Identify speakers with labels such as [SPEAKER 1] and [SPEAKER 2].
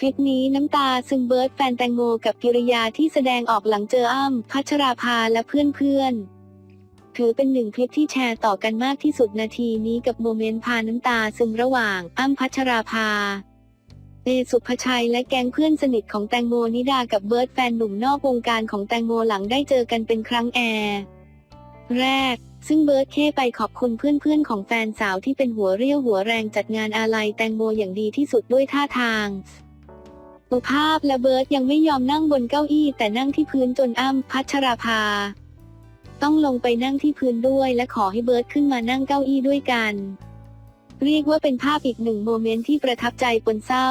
[SPEAKER 1] คลิปนี้น้ำตาซึงเบิร์ดแฟนแตงโมกับกิริยาที่แสดงออกหลังเจออ้ำพัชราภาและเพื่อนๆ ถือเป็นหนึ่งคลิปที่แชร์ต่อกันมากที่สุดนาทีนี้กับโมเมนต์พาน้ำตาซึมระหว่างอ้ำพัชราภาเอสุภชัยและแก๊งเพื่อนสนิทของแตงโมนิดากับเบิร์ดแฟนหนุ่มนอกวงการของแตงโมหลังได้เจอกันเป็นครั้งแอร์แรก ซึ่งเบิร์ดเคไปขอบคุณเพื่อนๆ ของแฟนสาวที่เป็นหัวเรี่ยวหัวแรงจัดงานอาลัยแตงโมอย่างดีที่สุดด้วยท่าทาง สุภาพและเบิร์ตยังไม่ยอมนั่งบนเก้าอี้แต่นั่งที่พื้นจนอ้ำพัชราภา ต้องลงไปนั่งที่พื้นด้วยและขอให้เบิร์ตขึ้นมานั่งเก้าอี้ด้วยกัน เรียกว่าเป็นภาพอีกหนึ่งโมเมนต์ที่ประทับใจปนเศร้า